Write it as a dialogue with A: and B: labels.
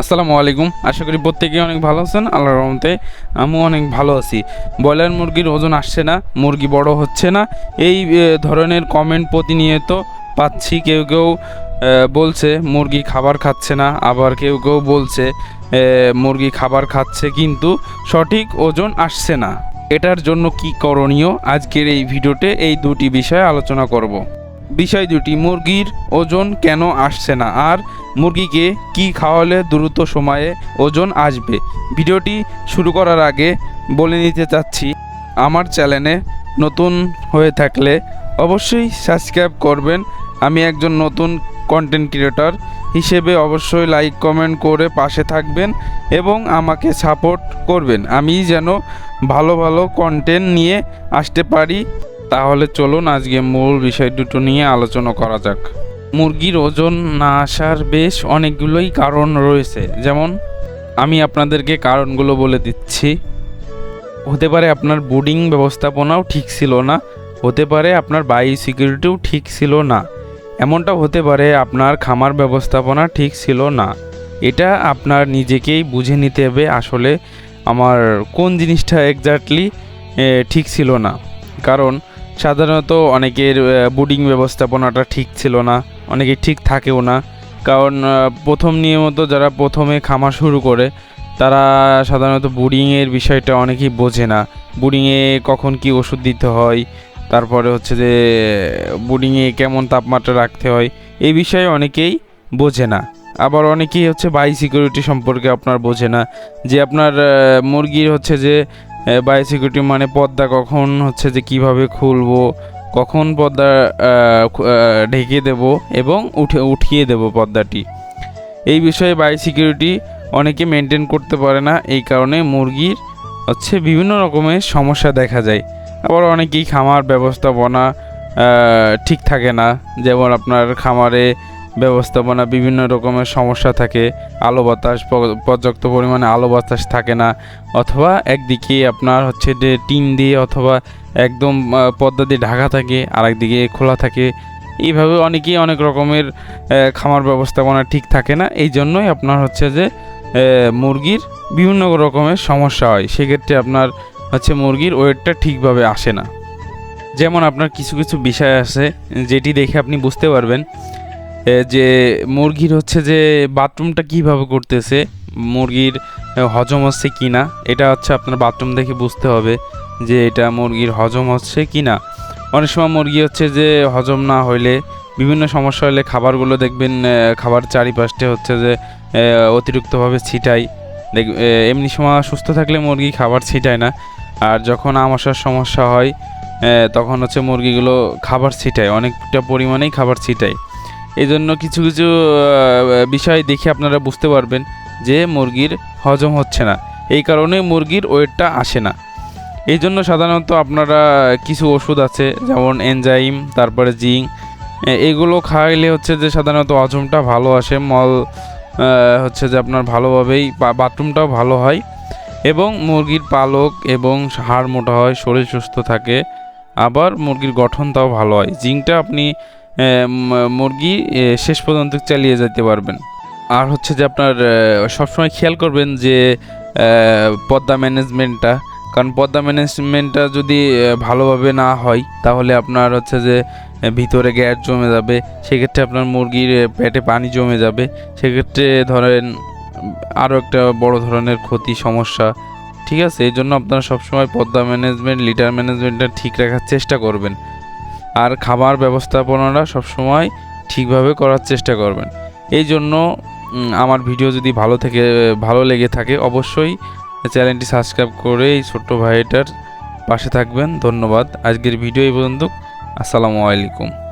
A: আসসালামু আলাইকুম। আশা করি প্রত্যেকেই অনেক ভালো আছেন, আল্লাহর রহমতে আমিও অনেক ভালো আছি। ব্রয়লার মুরগির ওজন আসছে না, মুরগি বড় হচ্ছে না। এই ধরনের কমেন্ট প্রতিনিয়ত পাচ্ছি, কেউ কেউ বলছে মুরগি খাবার খাচ্ছে না, আবার কেউ কেউ বলছে মুরগি খাবার খাচ্ছে কিন্তু সঠিক ওজন আসছে না। এটার জন্য কি করণীয়? আজকের এই ভিডিওতে এই দুটি বিষয়ে আলোচনা করব। বিষয় দুটি, মুরগির ওজন কেন আসছে না? আর মুরগিকে কি খাওয়ালে দ্রুত সময়ে ওজন আসবে? ভিডিওটি শুরু করার আগে বলে নিতে চাচ্ছি, আমার চ্যানেলে নতুন হয়ে থাকলে অবশ্যই সাবস্ক্রাইব করবেন। আমি একজন নতুন কন্টেন্ট ক্রিয়েটর হিসেবে অবশ্যই লাইক কমেন্ট করে পাশে থাকবেন এবং আমাকে সাপোর্ট করবেন। আমি যেন ভালো ভালো কন্টেন্ট নিয়ে আসতে পারি। তাহলে চলুন আজকে মূল বিষয় দুটো নিয়ে আলোচনা করা যাক। মুরগির ওজন না আসার বেশ অনেকগুলোই কারণ রয়েছে। যেমন, আমি আপনাদেরকে কারণগুলো বলে দিচ্ছি। হতে পারে আপনার বোর্ডিং ব্যবস্থাপনাও ঠিক ছিল না। হতে পারে আপনার বাই সিকিউরিটিও ঠিক ছিল না। এমনটাও হতে পারে আপনার খামার ব্যবস্থাপনা ঠিক ছিল না। এটা আপনার নিজেকেই বুঝে নিতে হবে আসলে আমার কোন জিনিসটা এক্স্যাক্টলি ঠিক ছিল না। কারণ সাধারণত অনেকের বুডিং ব্যবস্থাপনাটা ঠিক ছিল না, অনেকে ঠিক থাকেও না। কারণ প্রথম নিয়মত যারা প্রথমে খামার শুরু করে, তারা সাধারণত বুডিংয়ের বিষয়টা অনেকেই বোঝে না। বুডিংয়ে কখন কি ওষুধ দিতে হয়, তারপরে হচ্ছে যে বুডিংয়ে কেমন তাপমাত্রা রাখতে হয়, এই বিষয়ে অনেকেই বোঝে না। আবার অনেকেই হচ্ছে বাই সিকিউরিটি সম্পর্কে আপনার বোঝে না, যে আপনার মুরগির হচ্ছে যে বাই সিকিউরিটি মানে পর্দা কখন হচ্ছে যে কীভাবে খুলবো, কখন পর্দা ঢেকে দেব এবং উঠে, উঠিয়ে দেব পর্দাটি এই বিষয়ে বাই সিকিউরিটি অনেকে মেনটেন করতে পারে না, এই কারণে মুরগির হচ্ছে বিভিন্ন রকমের সমস্যা দেখা যায়। আবার অনেকেই খামার ব্যবস্থাপনা ঠিক থাকে না, যেমন আপনার খামারে ব্যবস্থাপনা, বিভিন্ন রকমের সমস্যা থাকে, আলো বাতাস পর্যাপ্ত পরিমাণে আলো বাতাস থাকে না, অথবা একদিকে আপনার হচ্ছে যে টিন দিয়ে অথবা একদম পদ্মা দিয়ে ঢাকা থাকে আর একদিকে খোলা থাকে, এইভাবে অনেকেই অনেক রকমের খামার ব্যবস্থাপনা ঠিক থাকে না, এই জন্যই আপনার হচ্ছে যে মুরগির বিভিন্ন রকমের সমস্যা হয়, সেক্ষেত্রে আপনার হচ্ছে মুরগির ওয়েটটা ঠিকভাবে আসে না। যেমন আপনার কিছু কিছু বিষয় আছে, যেটি দেখে আপনি বুঝতে পারবেন যে মুরগির হচ্ছে যে বাথরুমটা কীভাবে করতেছে, মুরগির হজম হচ্ছে কি না এটা হচ্ছে আপনার বাথরুম দেখে বুঝতে হবে যে এটা মুরগির হজম হচ্ছে কি না অনেক সময় মুরগি হচ্ছে যে হজম না হইলে, বিভিন্ন সমস্যা হলে খাবারগুলো দেখবেন খাবার চারিপাশে হচ্ছে যে অতিরিক্তভাবে ছিটাই দেখ এমনি সময় সুস্থ থাকলে মুরগি খাবার ছিটায় না। আর যখন আমাশার সমস্যা হয় তখন হচ্ছে মুরগিগুলো খাবার ছিটায়, অনেকটা পরিমাণেই খাবার ছিটায়। এই জন্য কিছু কিছু বিষয় দেখে আপনারা বুঝতে পারবেন যে মুরগির হজম হচ্ছে না। এই কারণে মুরগির ওয়েটটা আসে না। এই জন্য সাধারণত আপনারা কিছু ওষুধ আছে, যেমন এনজাইম তারপরে জিঙ্ক এগুলো খাওয়াইলে হচ্ছে যে সাধারণত হজমটা ভালো আসে, মল হচ্ছে যে আপনার ভালোভাবেই বাথরুমটাও ভালো হয় এবং মুরগির পালক এবং হাড় মোটা হয়, শরীর সুস্থ থাকে। আবার মুরগির গঠনটাও ভালো হয়। জিঙ্কটা আপনি মুরগি শেষ পর্যন্ত চালিয়ে যেতে পারবেন। আর হচ্ছে যে আপনার সবসময় খেয়াল করবেন যে পদ্মা ম্যানেজমেন্টটা, কারণ পদ্মা ম্যানেজমেন্টটা যদি ভালোভাবে না হয়, তাহলে আপনার হচ্ছে যে ভিতরে গ্যাস জমে যাবে, সেক্ষেত্রে আপনার মুরগির পেটে পানি জমে যাবে, সেক্ষেত্রে ধরেন, আরও একটা বড় ধরনের ক্ষতি, সমস্যা, ঠিক আছে? এই জন্য আপনারা সবসময় পদ্মা ম্যানেজমেন্ট, লিটার ম্যানেজমেন্টটা ঠিক রাখার চেষ্টা করবেন। আর খাবার ব্যবস্থাপনাটা সবসময় ঠিকভাবে করার চেষ্টা করবেন। এই জন্য আমার ভিডিও যদি ভালো থেকে, ভালো লেগে থাকে, অবশ্যই চ্যানেলটি সাবস্ক্রাইব করে এই ছোট্ট ভাইটার পাশে থাকবেন। ধন্যবাদ। আজকের ভিডিও এই পর্যন্ত। আসসালামু আলাইকুম।